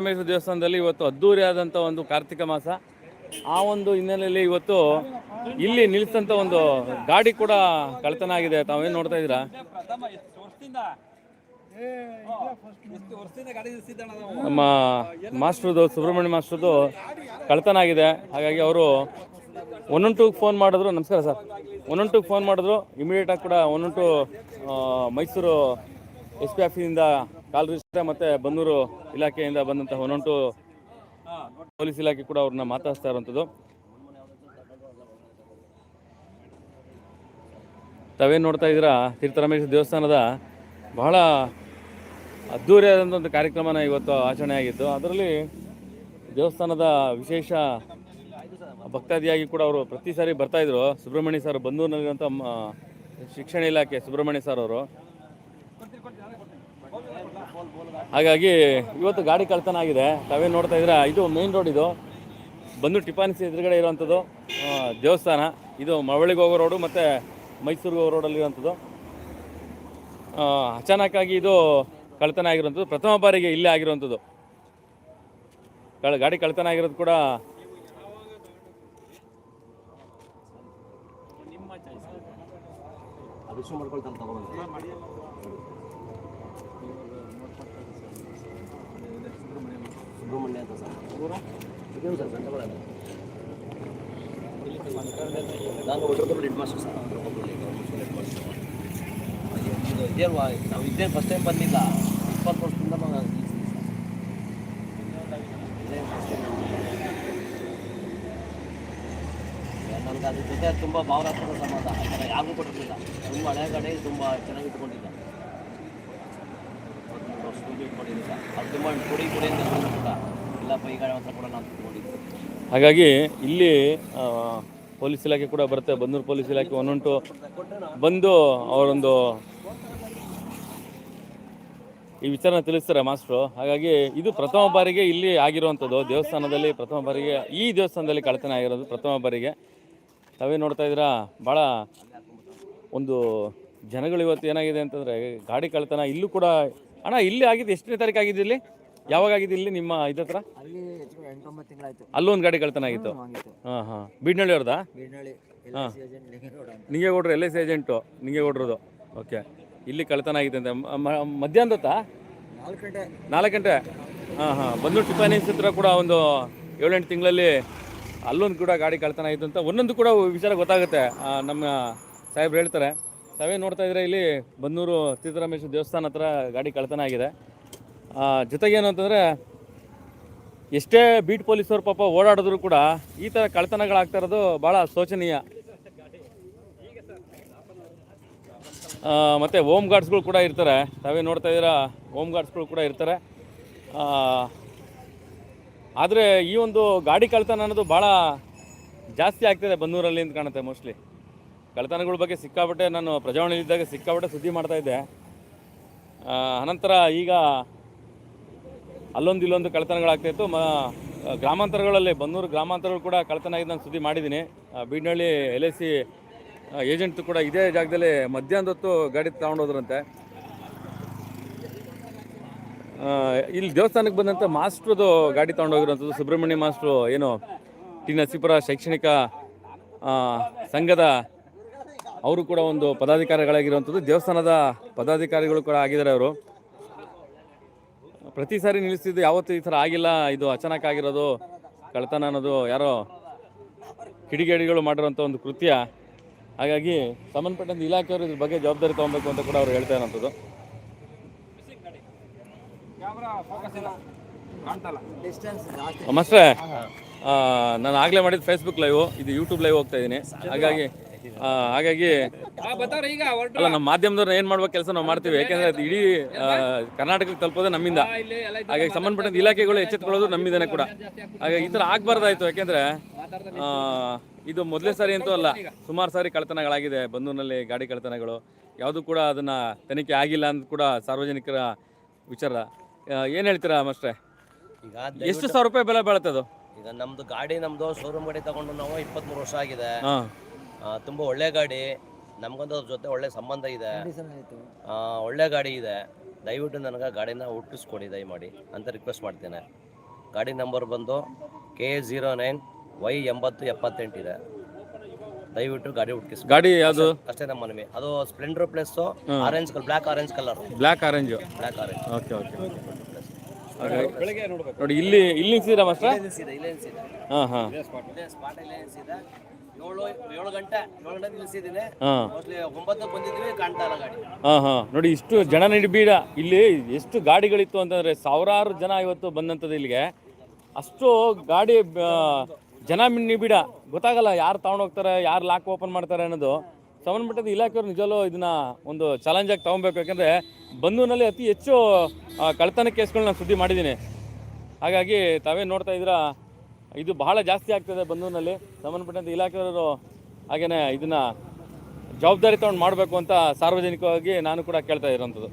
ಪರಮೇಶ್ವರ ದೇವಸ್ಥಾನದಲ್ಲಿ ಇವತ್ತು ಅದ್ದೂರಿಯಾದಂಥ ಒಂದು ಕಾರ್ತಿಕ ಮಾಸ. ಆ ಒಂದು ಹಿನ್ನೆಲೆಯಲ್ಲಿ ಇವತ್ತು ಇಲ್ಲಿ ನಿಲ್ಲಿಸಂತ ಒಂದು ಗಾಡಿ ಕೂಡ ಕಳ್ತನ ಆಗಿದೆ ತಾವೇನು ನೋಡ್ತಾ ಇದ್ದೀರಾ? ನಮ್ಮ ಮಾಸ್ಟ್ರದು ಸುಬ್ರಹ್ಮಣ್ಯ ಮಾಸ್ಟ್ರದು ಕಳ್ತನ ಆಗಿದೆ ಹಾಗಾಗಿ ಅವರು ಒನ್ ಫೋನ್ ಮಾಡಿದ್ರು. ನಮಸ್ಕಾರ ಸರ್. ಒನ್ ಫೋನ್ ಮಾಡಿದ್ರು. ಇಮಿಡಿಯೇಟಾಗಿ ಕೂಡ one to Mysuru S P ಆಫೀಸಿಂದ ಕಾಲ್ ರಿಜಿಸ್ಟರ್ ಮತ್ತು ಬನ್ನೂರು ಇಲಾಖೆಯಿಂದ ಬಂದಂಥ ಒನ್ ಒನ್ ಪೊಲೀಸ್ ಇಲಾಖೆ ಕೂಡ ಅವ್ರನ್ನ ಮಾತಾಡಿಸ್ತಾ ಇರುವಂಥದ್ದು. ತಾವೇನು ನೋಡ್ತಾ ಇದ್ದೀರಾ? ತೀರ್ಥರಾಮೇಶ್ವರ ದೇವಸ್ಥಾನದ ಬಹಳ ಅದ್ಧೂರಿಯಾದಂಥ ಒಂದು ಕಾರ್ಯಕ್ರಮನ ಇವತ್ತು ಆಚರಣೆ ಆಗಿತ್ತು. ಅದರಲ್ಲಿ ದೇವಸ್ಥಾನದ ವಿಶೇಷ ಭಕ್ತಾದಿಯಾಗಿ ಕೂಡ ಅವರು ಪ್ರತಿ ಸಾರಿ ಬರ್ತಾ ಇದ್ರು. ಸುಬ್ರಹ್ಮಣ್ಯ ಸರ್ ಬಂದೂರಿನಲ್ಲಿರುವಂಥ ಶಿಕ್ಷಣ ಇಲಾಖೆ ಸುಬ್ರಹ್ಮಣ್ಯ ಸರ್ ಅವರು. ಹಾಗಾಗಿ ಇವತ್ತು ಗಾಡಿ ಕಳ್ತನ ಆಗಿದೆ. ತಾವೇನು ನೋಡ್ತಾ ಇದ್ರೆ ಇದು ಮೇನ್ ರೋಡ್ ಇದು. ಬಂದು ಟಿಪಾನಿಸಿ ಎದುರುಗಡೆ ಇರುವಂಥದ್ದು ದೇವಸ್ಥಾನ. ಇದು ಮಳವಳ್ಳಿಗೆ ಹೋಗೋ ರೋಡು ಮತ್ತು ಮೈಸೂರಿಗೆ ಹೋಗೋ ರೋಡಲ್ಲಿರುವಂಥದ್ದು ಅಚಾನಕ್ಕಾಗಿ ಇದು ಕಳ್ತನ ಆಗಿರುವಂಥದ್ದು. ಪ್ರಥಮ ಬಾರಿಗೆ ಇಲ್ಲೇ ಆಗಿರುವಂಥದ್ದು. ಗಾಡಿ ಕಳ್ತನ ಆಗಿರೋದು ಕೂಡ ಮಾಡ್ಕೊಳ್ತಾನೆ ತಗೊಂಡು ಸುಬ್ರಹ್ಮಣ್ಯ ಅಂತ ಸರ್ ಇದೇನು ಸರ್ ಸಂತಗೊಳ್ಳ ನಾನು ಒಟ್ಟೊಬ್ಬರು ಹೆಡ್ ಮಾಸ್ಟರ್ ನಾವು ಇದೇ ಫಸ್ಟ್ ಟೈಮ್ ಬಂದಿಲ್ಲ ಇಪ್ಪತ್ತು ವರ್ಷದಿಂದ ನಾವು. ನನಗೆ ಅದ್ರ ಜೊತೆ ತುಂಬ ಭಾವನಾತ್ಮಕ ಸಂಬಂಧ ಆ ಥರ ಯಾರಿಗೂ ಕೊಟ್ಟಿರಲಿಲ್ಲ ತುಂಬ ಹಳೆ ಕಡೆ ತುಂಬ ಚೆನ್ನಾಗಿ ಇಟ್ಕೊಂಡಿದ್ದ ಅದು ಕೊಡಿ ಅಂತ ಕೂಡ ನಾವು ಹಾಗಾಗಿ ಇಲ್ಲಿ ಪೊಲೀಸ್ ಇಲಾಖೆ ಕೂಡ ಬರುತ್ತೆ. ಬಂದೂರು ಪೊಲೀಸ್ ಇಲಾಖೆ ಒಂದೊಂಟು ಬಂದು ಅವರೊಂದು ಈ ವಿಚಾರನ ತಿಳಿಸ್ತಾರೆ ಮಾಸ್ಟ್ರು. ಹಾಗಾಗಿ ಇದು ಪ್ರಥಮ ಬಾರಿಗೆ ಇಲ್ಲಿ ಆಗಿರುವಂಥದ್ದು. ದೇವಸ್ಥಾನದಲ್ಲಿ ಪ್ರಥಮ ಬಾರಿಗೆ, ಈ ದೇವಸ್ಥಾನದಲ್ಲಿ ಕಳತನ ಆಗಿರೋದು ಪ್ರಥಮ ಬಾರಿಗೆ. ತಾವೇ ನೋಡ್ತಾ ಇದ್ದೀರಾ ಭಾಳ ಒಂದು ಜನಗಳು ಇವತ್ತು ಏನಾಗಿದೆ ಅಂತಂದರೆ, ಗಾಡಿ ಕಳತನ ಇಲ್ಲೂ ಕೂಡ ಅಣ್ಣ ಇಲ್ಲಿ ಆಗಿದೆ ಎಷ್ಟನೇ ತಾರೀಕು ಆಗಿದೆ ಇಲ್ಲಿ? ಯಾವಾಗ ಆಗಿದೆ ಇಲ್ಲಿ ನಿಮ್ಮ ಇದತ್ರ ಅಲ್ಲಿ ಹೆಚ್ಚು ಎಂಟೊಂಬತ್ತು ತಿಂಗಳಾಯ್ತು. ಅಲ್ಲೂ ಒಂದು ಗಾಡಿ ಕಳ್ತನ ಆಗಿತ್ತು. ಹಾಂ ಹಾಂ. ಬೀಡ್ನಳ್ಳಿ ಅವ್ರದಾ? ನಿಂಗೆ ಕೊಡ್ರಿ agent L I C agent. ಕೊಡ್ರದು okay. ಇಲ್ಲಿ ಕಳ್ತನ ಆಗಿದೆ ಅಂತ. ಮಧ್ಯಾಹ್ನದ ಹೊತ್ತಾ? ನಾಲ್ಕು ಗಂಟೆ. ನಾಲ್ಕು ಗಂಟೆ? ಹಾಂ ಹಾಂ. ಬಂದು ಟಿಫಾನಿಸ್ ಹತ್ರ ಕೂಡ ಒಂದು ಏಳೆಂಟು ತಿಂಗಳಲ್ಲಿ ಅಲ್ಲೊಂದು ಕೂಡ ಗಾಡಿ ಕಳ್ತನ ಆಯಿತು ಅಂತ. ಒಂದೊಂದು ಕೂಡ ವಿಚಾರ ಗೊತ್ತಾಗುತ್ತೆ. ನಮ್ಮ ಸಾಹೇಬ್ರು ಹೇಳ್ತಾರೆ. ತಾವೇ ನೋಡ್ತಾ ಇದ್ರೆ ಇಲ್ಲಿ ಬನ್ನೂರು ಸಿದ್ದರಾಮೇಶ್ವರ ದೇವಸ್ಥಾನ ಹತ್ರ ಗಾಡಿ ಕಳ್ತನ ಆಗಿದೆ. ಜೊತೆಗೆ ಏನು ಅಂತಂದರೆ ಎಷ್ಟೇ ಬೀಟ್ ಪೊಲೀಸರು ಪಾಪ ಓಡಾಡಿದ್ರು ಕೂಡ ಈ ಥರ ಕಳ್ತನಗಳಾಗ್ತಾ ಇರೋದು ಭಾಳ ಶೋಚನೀಯ. ಮತ್ತು ಹೋಮ್ ಗಾರ್ಡ್ಸ್ಗಳು ಕೂಡ ಇರ್ತಾರೆ. ತಾವೇ ನೋಡ್ತಾ ಇದ್ದೀರಾ, ಹೋಮ್ ಗಾರ್ಡ್ಸ್ಗಳು ಕೂಡ ಇರ್ತಾರೆ. ಆದರೆ ಈ ಒಂದು ಗಾಡಿ ಕಳ್ತನ ಅನ್ನೋದು ಭಾಳ ಜಾಸ್ತಿ ಆಗ್ತಿದೆ ಬನ್ನೂರಲ್ಲಿ ಅಂತ ಕಾಣುತ್ತೆ ಮೋಸ್ಟ್ಲಿ. ಕಳ್ತನಗಳ ಬಗ್ಗೆ ಸಿಕ್ಕಾಪಟ್ಟೆ ನಾನು ಪ್ರಜಾವಾಣಿಲಿದ್ದಾಗ ಸಿಕ್ಕಾಪಟ್ಟೆ ಸುದ್ದಿ ಮಾಡ್ತಾ ಇದ್ದೆ. ಅನಂತರ ಈಗ ಅಲ್ಲೊಂದು ಇಲ್ಲೊಂದು ಕಳ್ತನಗಳಾಗ್ತಾಯಿತ್ತು ಮ, ಗ್ರಾಮಾಂತರಗಳಲ್ಲಿ, ಬನ್ನೂರು ಗ್ರಾಮಾಂತರಗಳು ಕೂಡ ಕಳ್ಳತನ ಆಗಿದ್ದು ನಾನು ಸುದ್ದಿ ಮಾಡಿದ್ದೀನಿ. Beednahalli L I C agent ಕೂಡ ಇದೇ ಜಾಗದಲ್ಲಿ ಮಧ್ಯಾಹ್ನದ ಹೊತ್ತು ಗಾಡಿ ತಗೊಂಡೋದ್ರಂತೆ ಇಲ್ಲಿ ದೇವಸ್ಥಾನಕ್ಕೆ ಬಂದಂಥ ಮಾಸ್ಟ್ರದು ಗಾಡಿ ತೊಗೊಂಡೋಗಿರೋಂಥದ್ದು ಸುಬ್ರಹ್ಮಣ್ಯ ಮಾಸ್ಟ್ರು, ಏನು ಟಿ ನರಸೀಪುರ ಶೈಕ್ಷಣಿಕ ಸಂಘದ ಅವರು ಕೂಡ ಒಂದು ಪದಾಧಿಕಾರಿಗಳಾಗಿರುವಂಥದ್ದು. ದೇವಸ್ಥಾನದ ಪದಾಧಿಕಾರಿಗಳು ಕೂಡ ಆಗಿದ್ದಾರೆ ಅವರು. ಪ್ರತಿ ಸಾರಿ ನಿಲ್ಲಿಸ್ತಿದ್ದು ಯಾವತ್ತೂ ಈ ಥರ ಆಗಿಲ್ಲ. ಇದು ಅಚಾನಕ್ ಆಗಿರೋದು ಕಳ್ತನ ಅನ್ನೋದು ಯಾರೋ ಕಿಡಿಗೇಡಿಗಳು ಮಾಡಿರೋಂಥ ಒಂದು ಕೃತ್ಯ. ಹಾಗಾಗಿ ಸಂಬಂಧಪಟ್ಟಂಥ ಇಲಾಖೆಯವರು ಇದ್ರ ಬಗ್ಗೆ ಜವಾಬ್ದಾರಿ ತೊಗೊಬೇಕು ಅಂತ ಕೂಡ ಅವ್ರು ಹೇಳ್ತಾ ಇರೋಂಥದ್ದು. ಮಸ್ಟ್ರೆ ನಾನು ಆಗಲೇ ಮಾಡಿದ ಫೇಸ್ಬುಕ್ ಲೈವ್ ಇದು ಯೂಟ್ಯೂಬ್ ಲೈವ್ ಹೋಗ್ತಾ ಇದ್ದೀನಿ. ಹಾಗಾಗಿ ಹಾಗಾಗಿ ಅಲ್ಲ ನಮ್ಮ ಮಾಧ್ಯಮದವ್ರು ಏನ್ ಮಾಡ್ಬೇಕು ಕೆಲಸ ನಾವು ಮಾಡ್ತೀವಿ. ಯಾಕಂದ್ರೆ ಅದು ಇಡೀ ಕರ್ನಾಟಕಕ್ಕೆ ತಲುಪೋದೇ ನಮ್ಮಿಂದ. ಹಾಗಾಗಿ ಸಂಬಂಧಪಟ್ಟಂತ ಇಲಾಖೆಗಳು ಎಚ್ಚೆತ್ಕೊಳ್ಳೋದು ನಮ್ಮಿಂದಾನೆ ಕೂಡ. ಹಾಗಾಗಿ ಈ ತರ ಆಗ್ಬಾರ್ದಾಯ್ತು. ಯಾಕಂದ್ರೆ ಇದು ಮೊದಲೇ ಸಾರಿ ಅಂತೂ ಅಲ್ಲ ಸುಮಾರು ಸಾರಿ ಕಳತನಗಳಾಗಿದೆ ಬಂದೂರಿನಲ್ಲಿ ಗಾಡಿ ಕಳ್ತನಗಳು ಯಾವುದು ಕೂಡ ಅದನ್ನ ತನಿಖೆ ಆಗಿಲ್ಲ ಅಂತ ಕೂಡ ಸಾರ್ವಜನಿಕರ ವಿಚಾರ. ಏನು ಹೇಳ್ತೀರಾ ಮಾಸ್ಟ್ರೆ? ಎಷ್ಟು ಸಾವಿರ ರೂಪಾಯಿ ಬೆಲೆ ಬೀಳುತ್ತೆ ಅದು? ಈಗ ನಮ್ದು ಗಾಡಿ ನಮ್ದು ಶೋರೂಮ್ ಗಾಡಿ ತಗೊಂಡು ನಾವು ಇಪ್ಪತ್ತ್ಮೂರು ವರ್ಷ ಆಗಿದೆ. ತುಂಬ ಒಳ್ಳೆ ಗಾಡಿ. ನಮ್ಗೊಂದು ಅದ್ರ ಜೊತೆ ಒಳ್ಳೆ ಸಂಬಂಧ ಇದೆ. ಆ, ಒಳ್ಳೆ ಗಾಡಿ ಇದೆ. ದಯವಿಟ್ಟು ನನಗೆ ಗಾಡಿನ ಹುಟ್ಟಿಸ್ಕೊಡಿ ದಯಮಾಡಿ ಅಂತ ರಿಕ್ವೆಸ್ಟ್ ಮಾಡ್ತೇನೆ. ಗಾಡಿ ನಂಬರ್ ಬಂದು K zero zero nine Y ಎಂಬತ್ತು ಎಪ್ಪತ್ತೆಂಟಿದೆ ದಯವಿಟ್ಟು ಗಾಡಿ ಹುಟ್ಟಿಸ್ ಗಾಡಿ ಯಾವುದು? ಅಷ್ಟೇ ನಮ್ಮ ಮನವಿ. ಅದು Splendor plus orange colour black orange colour black orange black orange okay okay ನೋಡಿ ಇಲ್ಲಿ ಇಲ್ಲಿ ನಿಲ್ಸಿದ್ದೀರಾ ಮಾಸ್ಟರ್ ಹಾಂ ಹಾಂ. ಇಲ್ಲೇ ಸ್ಪಾಟ್ ಇಲ್ಲೇ ನೋಡಿ ಇಷ್ಟು ಜನ ನಡಿಬೀಡ. ಇಲ್ಲಿ ಎಷ್ಟು ಗಾಡಿಗಳಿತ್ತು ಅಂತಂದ್ರೆ ಸಾವಿರಾರು ಜನ ಇವತ್ತು ಬಂದಂಥದ್ದು ಇಲ್ಲಿಗೆ. ಅಷ್ಟು ಗಾಡಿ ಜನ ನಿಬಿಡ. ಗೊತ್ತಾಗಲ್ಲ ಯಾರು ತಗೊಂಡೋಗ್ತಾರೆ ಯಾರು ಲಾಕ್ ಓಪನ್ ಮಾಡ್ತಾರೆ ಅನ್ನೋದು. ಸಂಬಂಧಪಟ್ಟದ ಇಲಾಖೆಯವರು ನಿಜವಲ್ಲೂ ಇದನ್ನ ಒಂದು ಚಾಲೆಂಜ್ ಆಗಿ ತಗೊಬೇಕು. ಯಾಕಂದ್ರೆ ಬಂದೂನಲ್ಲಿ ಅತಿ ಹೆಚ್ಚು ಕಳ್ಳತನ ಕಳ್ತನ ಕೇಸ್ಗಳನ್ನ ಸುದ್ದಿ ಮಾಡಿದ್ದೀನಿ. ಹಾಗಾಗಿ ತಾವೇ ನೋಡ್ತಾ ಇದ್ದೀರಾ? ಇದು ಬಹಳ ಜಾಸ್ತಿ ಆಗ್ತದೆ ಬಂದೂರಿನಲ್ಲಿ. ಸಂಬಂಧಪಟ್ಟಂತೆ ಇಲಾಖೆಯವರು ಹಾಗೆಯೇ ಇದನ್ನು ಜವಾಬ್ದಾರಿ ತಗೊಂಡು ಮಾಡಬೇಕು ಅಂತ ಸಾರ್ವಜನಿಕವಾಗಿ ನಾನು ಕೂಡ ಕೇಳ್ತಾ ಇರೋಂಥದ್ದು